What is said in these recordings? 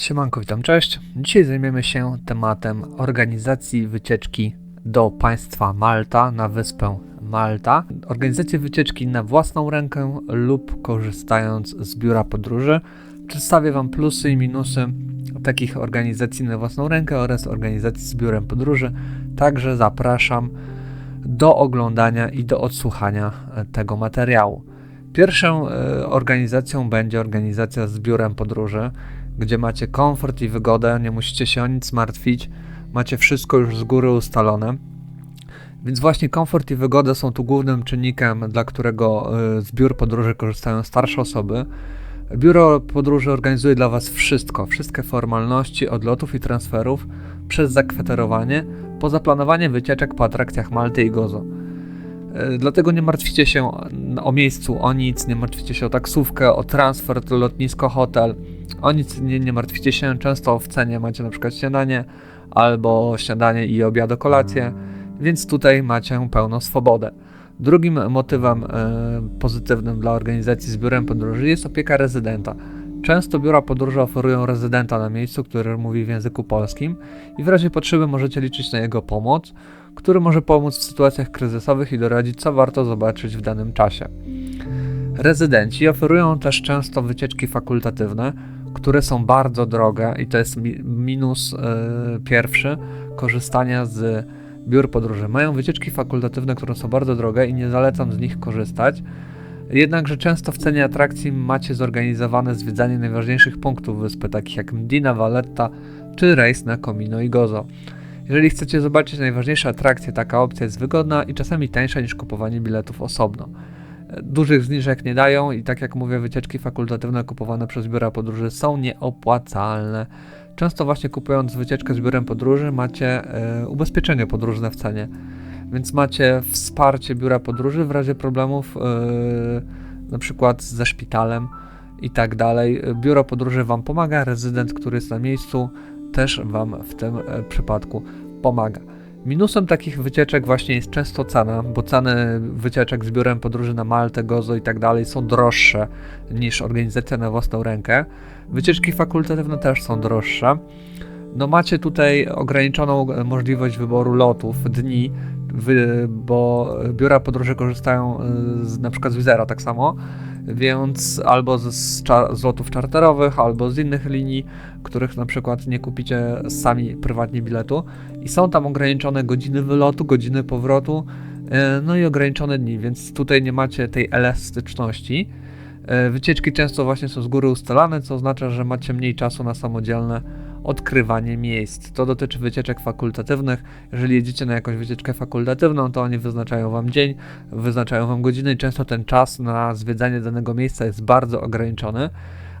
Siemanko, witam, cześć. Dzisiaj zajmiemy się tematem organizacji wycieczki do państwa Malta, na wyspę Malta. Organizację wycieczki na własną rękę lub korzystając z biura podróży. Przedstawię Wam plusy i minusy takich organizacji na własną rękę oraz organizacji z biurem podróży. Także zapraszam do oglądania i do odsłuchania tego materiału. Pierwszą e, organizacją będzie organizacja z biurem podróży gdzie macie komfort i wygodę, nie musicie się o nic martwić, macie wszystko już z góry ustalone. Więc właśnie komfort i wygoda są tu głównym czynnikiem, dla którego y, z biur podróży korzystają starsze osoby. Biuro podróży organizuje dla Was wszystko, wszystkie formalności odlotów i transferów przez zakwaterowanie, po zaplanowanie wycieczek po atrakcjach Malty i Gozo. Y, dlatego nie martwicie się o miejscu, o nic, nie martwicie się o taksówkę, o transfer, lotnisko, hotel. O nic nie, nie martwicie się, często w cenie macie na przykład śniadanie albo śniadanie i obiad, kolację, więc tutaj macie pełną swobodę. Drugim motywem e, pozytywnym dla organizacji z biurem podróży jest opieka rezydenta. Często biura podróży oferują rezydenta na miejscu, który mówi w języku polskim i w razie potrzeby możecie liczyć na jego pomoc, który może pomóc w sytuacjach kryzysowych i doradzić, co warto zobaczyć w danym czasie. Rezydenci oferują też często wycieczki fakultatywne, które są bardzo drogie i to jest minus yy, pierwszy korzystania z biur podróży. Mają wycieczki fakultatywne, które są bardzo drogie i nie zalecam z nich korzystać. Jednakże często w cenie atrakcji macie zorganizowane zwiedzanie najważniejszych punktów wyspy, takich jak Mdina, Valletta czy rejs na Comino i Gozo. Jeżeli chcecie zobaczyć najważniejsze atrakcje, taka opcja jest wygodna i czasami tańsza niż kupowanie biletów osobno. Dużych zniżek nie dają i tak jak mówię, wycieczki fakultatywne kupowane przez biura podróży są nieopłacalne. Często właśnie kupując wycieczkę z biurem podróży macie y, ubezpieczenie podróżne w cenie, więc macie wsparcie biura podróży w razie problemów y, na przykład ze szpitalem i tak dalej. Biuro podróży Wam pomaga, rezydent, który jest na miejscu też Wam w tym y, przypadku pomaga. Minusem takich wycieczek właśnie jest często cena, bo ceny wycieczek z biurem podróży na Maltę, Gozo i tak dalej są droższe niż organizacja na własną rękę. Wycieczki fakultatywne też są droższe. No macie tutaj ograniczoną możliwość wyboru lotów, dni, bo biura podróży korzystają y, z, na przykład z Wizera tak samo, więc albo z, z lotów czarterowych, albo z innych linii, których na przykład nie kupicie sami prywatnie biletu i są tam ograniczone godziny wylotu, godziny powrotu, y, no i ograniczone dni, więc tutaj nie macie tej elastyczności. Y, wycieczki często właśnie są z góry ustalane, co oznacza, że macie mniej czasu na samodzielne odkrywanie miejsc. To dotyczy wycieczek fakultatywnych. Jeżeli jedziecie na jakąś wycieczkę fakultatywną, to oni wyznaczają wam dzień, wyznaczają wam godziny i często ten czas na zwiedzanie danego miejsca jest bardzo ograniczony,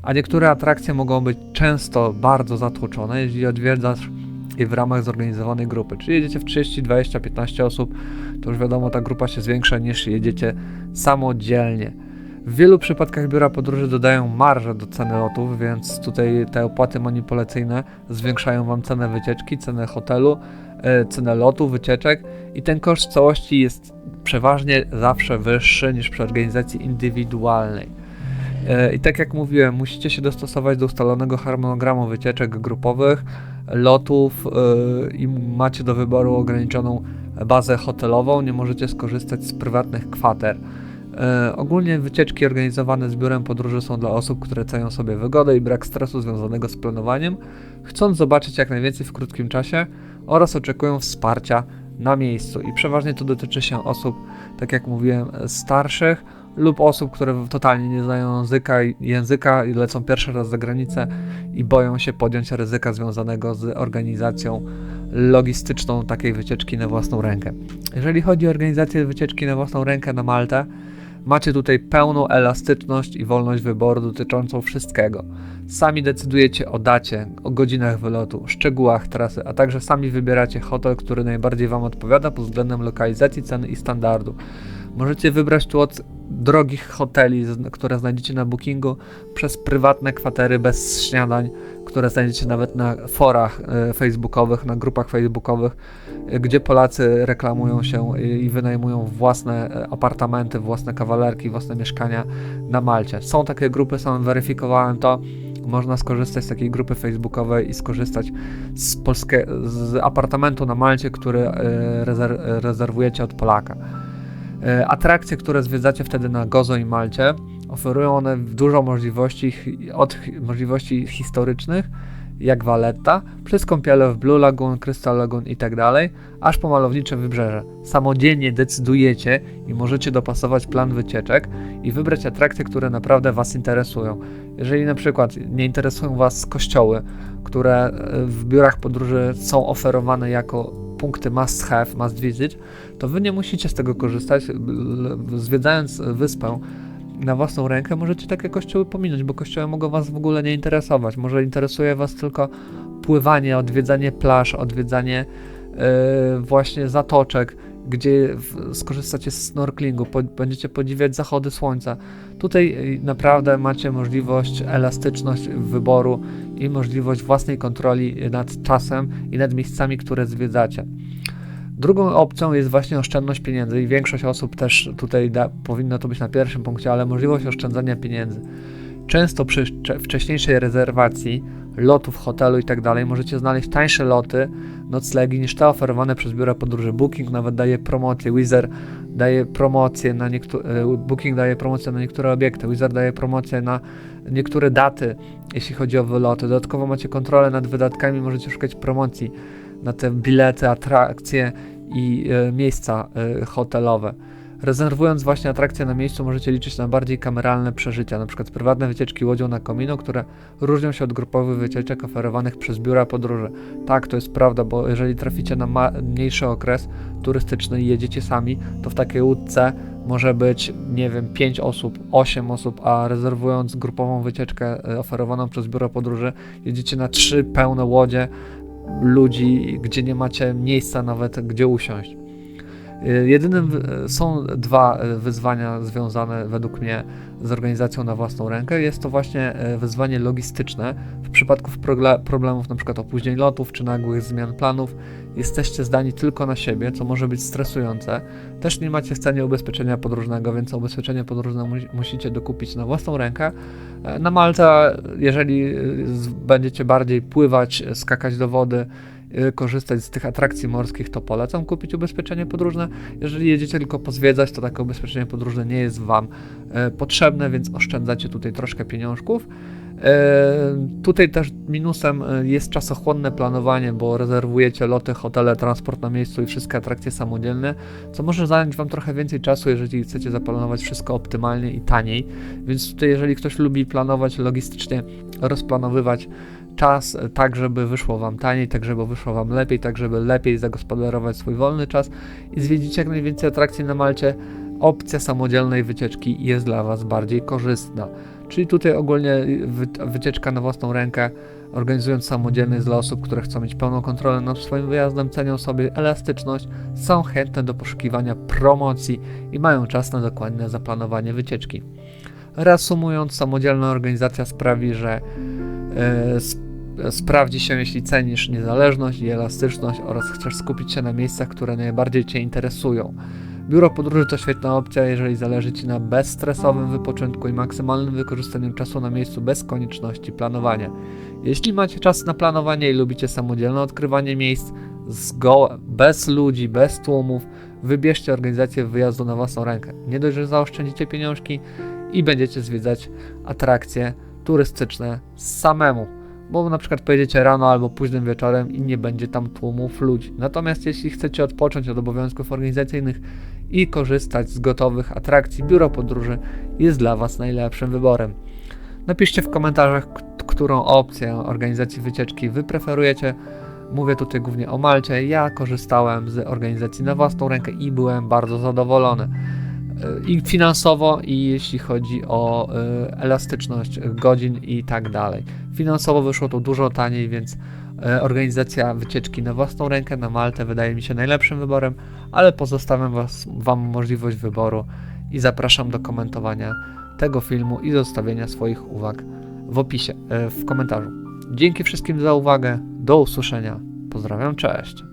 a niektóre atrakcje mogą być często bardzo zatłoczone, jeżeli odwiedzasz je w ramach zorganizowanej grupy. Czyli jedziecie w 30, 20, 15 osób, to już wiadomo, ta grupa się zwiększa niż jedziecie samodzielnie. W wielu przypadkach biura podróży dodają marżę do ceny lotów, więc tutaj te opłaty manipulacyjne zwiększają Wam cenę wycieczki, cenę hotelu, e, cenę lotu, wycieczek i ten koszt całości jest przeważnie zawsze wyższy niż przy organizacji indywidualnej. E, I tak jak mówiłem, musicie się dostosować do ustalonego harmonogramu wycieczek grupowych, lotów e, i macie do wyboru ograniczoną bazę hotelową, nie możecie skorzystać z prywatnych kwater. E, ogólnie wycieczki organizowane z biurem podróży są dla osób, które cenią sobie wygodę i brak stresu związanego z planowaniem, chcąc zobaczyć jak najwięcej w krótkim czasie oraz oczekują wsparcia na miejscu. I przeważnie to dotyczy się osób, tak jak mówiłem, starszych lub osób, które totalnie nie znają języka, języka i lecą pierwszy raz za granicę i boją się podjąć ryzyka związanego z organizacją logistyczną takiej wycieczki na własną rękę. Jeżeli chodzi o organizację wycieczki na własną rękę na Maltę, Macie tutaj pełną elastyczność i wolność wyboru dotyczącą wszystkiego. Sami decydujecie o dacie, o godzinach wylotu, szczegółach trasy, a także sami wybieracie hotel, który najbardziej Wam odpowiada pod względem lokalizacji, ceny i standardu. Możecie wybrać tu od drogich hoteli, które znajdziecie na bookingu, przez prywatne kwatery bez śniadań, które znajdziecie nawet na forach e, facebookowych, na grupach facebookowych, e, gdzie Polacy reklamują się i wynajmują własne e, apartamenty, własne kawalerki, własne mieszkania na Malcie. Są takie grupy, sam weryfikowałem to można skorzystać z takiej grupy facebookowej i skorzystać z, polskie, z apartamentu na Malcie, który rezer, rezerwujecie od Polaka. E, Atrakcje, które zwiedzacie wtedy na Gozo i Malcie, oferują one dużo możliwości, od możliwości historycznych, jak Valletta, przez kąpiele w Blue Lagoon, Crystal Lagoon i tak aż po malownicze wybrzeże. Samodzielnie decydujecie i możecie dopasować plan wycieczek i wybrać atrakcje, które naprawdę Was interesują. Jeżeli na przykład nie interesują Was kościoły, które e, w biurach podróży są oferowane jako punkty must have, must visit, to Wy nie musicie z tego korzystać. Zwiedzając wyspę, na własną rękę możecie takie kościoły pominąć, bo kościoły mogą Was w ogóle nie interesować. Może interesuje Was tylko pływanie, odwiedzanie plaż, odwiedzanie e, właśnie zatoczek, gdzie skorzystacie z snorklingu, będziecie podziwiać zachody słońca. Tutaj e, naprawdę macie możliwość, elastyczność wyboru i możliwość własnej kontroli nad czasem i nad miejscami, które zwiedzacie. Drugą opcją jest właśnie oszczędność pieniędzy i większość osób też tutaj da, powinno to być na pierwszym punkcie, ale możliwość oszczędzania pieniędzy. Często przy wcze- wcześniejszej rezerwacji lotów, hotelu i tak możecie znaleźć tańsze loty, noclegi niż te oferowane przez biura podróży. Booking nawet daje promocje, Wizz daje promocje na niektóre, Booking daje promocje na niektóre obiekty, Wizz daje promocje na niektóre daty, jeśli chodzi o wyloty. Dodatkowo macie kontrolę nad wydatkami, możecie szukać promocji na te bilety, atrakcje i e, miejsca e, hotelowe. Rezerwując właśnie atrakcje na miejscu, możecie liczyć na bardziej kameralne przeżycia, przykład prywatne wycieczki łodzią na komino, które różnią się od grupowych wycieczek oferowanych przez biura podróży. Tak, to jest prawda, bo jeżeli traficie na mniejszy okres turystyczny i jedziecie sami, to w takiej łódce może być, nie wiem, 5 osób, 8 osób, a rezerwując grupową wycieczkę e, oferowaną przez biuro podróży, jedziecie na trzy pełne łodzie ludzi, gdzie nie macie miejsca nawet gdzie usiąść. Y, Jedynym są dwa y, wyzwania związane według mnie z organizacją na własną rękę. Jest to właśnie y, wyzwanie logistyczne. W przypadku problemów np. opóźnień lotów czy nagłych zmian planów jesteście zdani tylko na siebie, co może być stresujące. Też nie macie w cenie ubezpieczenia podróżnego, więc ubezpieczenie podróżne mu- musicie dokupić na własną rękę. E, Na Malta, jeżeli będziecie bardziej pływać, skakać do wody, korzystać z tych atrakcji morskich, to polecam kupić ubezpieczenie podróżne. Jeżeli jedziecie tylko pozwiedzać, to takie ubezpieczenie podróżne nie jest Wam e, potrzebne, więc oszczędzacie tutaj troszkę pieniążków. E, Tutaj też minusem jest czasochłonne planowanie, bo rezerwujecie loty, hotele, transport na miejscu i wszystkie atrakcje samodzielne, co może zająć Wam trochę więcej czasu, jeżeli chcecie zaplanować wszystko optymalnie i taniej. Więc tutaj, jeżeli ktoś lubi planować logistycznie, rozplanowywać czas e, tak, żeby wyszło Wam taniej, tak, żeby wyszło Wam lepiej, tak, żeby lepiej zagospodarować swój wolny czas i zwiedzić jak najwięcej atrakcji na Malcie, opcja samodzielnej wycieczki jest dla Was bardziej korzystna. Czyli tutaj ogólnie wy, wycieczka na własną rękę, organizując samodzielnie dla osób, które chcą mieć pełną kontrolę nad swoim wyjazdem, cenią sobie elastyczność, są chętne do poszukiwania promocji i mają czas na dokładne zaplanowanie wycieczki. Reasumując, samodzielna organizacja sprawi, że sp- sprawdzi się, jeśli cenisz niezależność i elastyczność oraz chcesz skupić się na miejscach, które najbardziej Cię interesują. Biuro podróży to świetna opcja, jeżeli zależy Ci na bezstresowym wypoczynku i maksymalnym wykorzystaniu czasu na miejscu bez konieczności planowania. Jeśli macie czas na planowanie i lubicie samodzielne odkrywanie miejsc, zgo- bez ludzi, bez tłumów, wybierzcie organizację wyjazdu na własną rękę. Nie dość, że zaoszczędzicie pieniążki i będziecie zwiedzać atrakcje turystyczne samemu bo na przykład pojedziecie rano albo późnym wieczorem i nie będzie tam tłumów ludzi. Natomiast jeśli chcecie odpocząć od obowiązków organizacyjnych i korzystać z gotowych atrakcji, biuro podróży jest dla Was najlepszym wyborem. Napiszcie w komentarzach, którą opcję organizacji wycieczki Wy preferujecie. Mówię tutaj głównie o Malcie. Ja korzystałem z organizacji na własną rękę i byłem bardzo zadowolony. E, I finansowo, i jeśli chodzi o e, elastyczność godzin i tak dalej. Finansowo wyszło to dużo taniej, więc e, organizacja wycieczki na własną rękę na Maltę wydaje mi się najlepszym wyborem, ale pozostawiam was, Wam możliwość wyboru i zapraszam do komentowania tego filmu i zostawienia swoich uwag w opisie, e, w komentarzu. Dzięki wszystkim za uwagę, do usłyszenia, pozdrawiam, cześć.